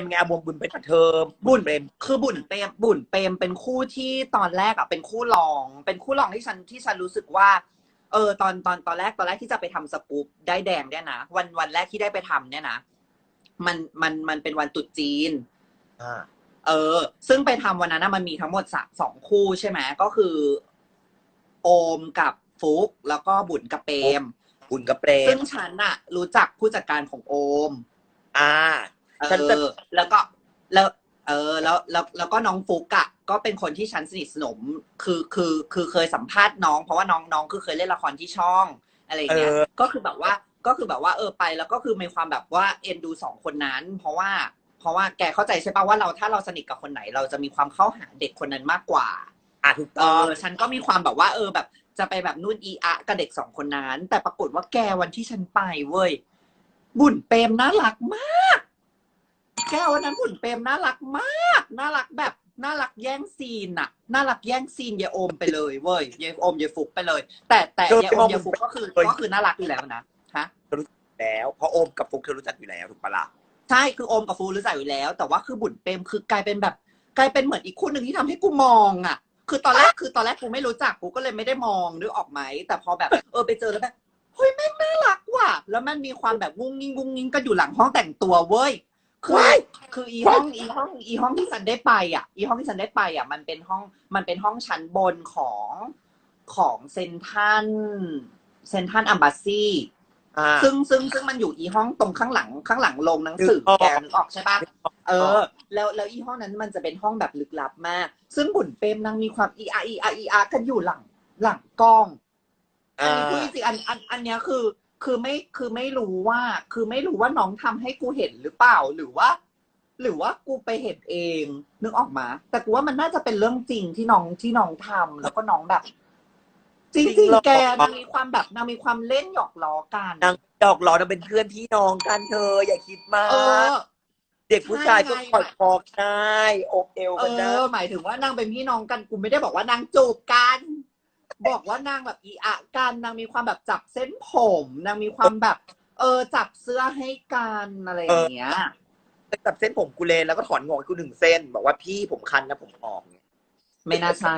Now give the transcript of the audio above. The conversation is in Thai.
มไงบวมบุญเป็นเทอมบุญเปรมคือบุญเปรมบุญเปรมเป็นคู่ที่ตอนแรกอะเป็นคู่รอง เป็นคู่รองที่ฉันที่ฉันรู้สึกว่า เออตอนตอนตอนแรกตอนแรกที่จะไปทำสกู๊ปได้แดงเนี่ยนะวันวันแรกที่ได้ไปทำเนี่ยนะมันมันมันเป็นวันตรุษจีนอ่าเออ ซึ่งไปทำวันนั้นนะมันมีทั้งหมดสะสองคู่ใช่ไหมก็คือ โอมกับฟุกแล้วก็บุญกับเปรมบุญกับเปรซึ่มงฉันน่ะรู้จักผู้จัดการของโอม อ่าเอ ฉันจะอแล้วก็แล้ว เออ แล้วแล้วแล้วก็น้องฟุกอะก็เป็นคนที่ฉันสนิทสนม คือคือคือเคยสัมภาษณ์น้อง เพราะว่าน้องน้องคือเคยเล่นละครที่ช่องอะไรอย่างเงี้ย เออ ก็คือแบบว่าก็คือแบบว่าเออไป แล้วก็คือมีความแบบว่าเอ็นดูสองคนนั้น เพราะว่า เพราะว่าแกเข้าใจใช่ปะว่าเราถ้าเราสนิทกับคนไหน เราจะมีความเข้าหาเด็กคนนั้นมากกว่า อ่าถูกเอต้อง อฉันก็มีความแบบว่า เออแบบ จะไปแบบนู่นอีอะกับเด็กสองคนนั้น แต่ปรากฏว่าแกวันที่ฉันไปเว้ย บุญเปรมน่ารักมาก แกวันนั้นบุญเปรมน่ารักมาก น่ารักแบบน่ารักแย่งซีนอะน่ารักแย่งซีนยายโอมไปเลยเว้ยยายโอมยายฟุกไปเลย แต่แต่ยายโอมยายฟุกก็คือก็คือน่ารักอยู่แล้วนะฮะแล้วเพราะโอมกับฟุกเธอรู้จักอยู่แล้วถูกปะล่ะใช่คือโอมกับฟูรู้จักอยู่แล้ว แต่ว่าคือบุญเปรมคือกลายเป็นแบบ กลายเป็นเหมือนอีกคู่หนึ่งที่ทำให้กูมองอะคือตอนแรกคือตอนแรกกูไม่รู้จักกูก็เลยไม่ได้มองนึกออกไหมแต่พอแบบเออไปเจอแล้วแบบเฮ้ยแม่งน่ารักว่ะแล้วมันมีความแบบงุ้งงิ้งงุ้งงิ้งก็อยู่หลังห้องแต่งตัวเว้ย คือว้ายคืออีห้องอีห้องอีห้องที่ฉันได้ไปอะ อีห้องที่ฉันได้ไปอะ มันเป็นห้องมันเป็นห้องชั้นบนของของเซนทันเซนทันอัมบาซีอ่าซึ่งซึ่งซึ่งมันอยู่อีห้องตรงข้างหลังข้างหลังโรงหนังสือนึกออกแกนึกออกใช่ปะเออ แล้วแล้วอีห้องนั้นมันจะเป็นห้องแบบลึกลับมาก ซึ่งบุญเปรมนางมีความอีอาอีอาอีอากันอยู่หลัง หลังกล้องอันอ่านี้พูดจริงๆอันอันอันเนี้ยคือ คือไม่คือไม่รู้ว่า คือไม่รู้ว่าน้องทำให้กูเห็นหรือเปล่าหรือว่า หรือว่ากูไปเห็นเอง นึกออกมา แต่กูว่ามันน่าจะเป็นเรื่องจริงที่น้องที่น้องทำแล้วก็น้องแบบจจริริงงเหรอๆแกนางมีความแบบนางมีความเล่นหยอกล้อกันนางดอกล้อนะเป็นเพื่อนพี่น้องกันเธอ อย่าคิดมาเออกเด็กผู้ชายก็ใช่ไงกอดคอได้อกเอวเอกันได้อหมายถึงว่านางเป็นพี่น้องกันกูไม่ได้บอกว่านางจูบกัน บอกว่านางแบบอีอะกันนางมีความแบบจับเส้นผมนางมีความแบบ เออจับเสื้อให้กันอะไรอย่างเงี้ยจับเส้นผมกูเลนแล้วก็ถอนงอกให้กูหนึ่งเส้น บอกว่าพี่ผมคันนะผมออกเนี่ยไม่น่าใช่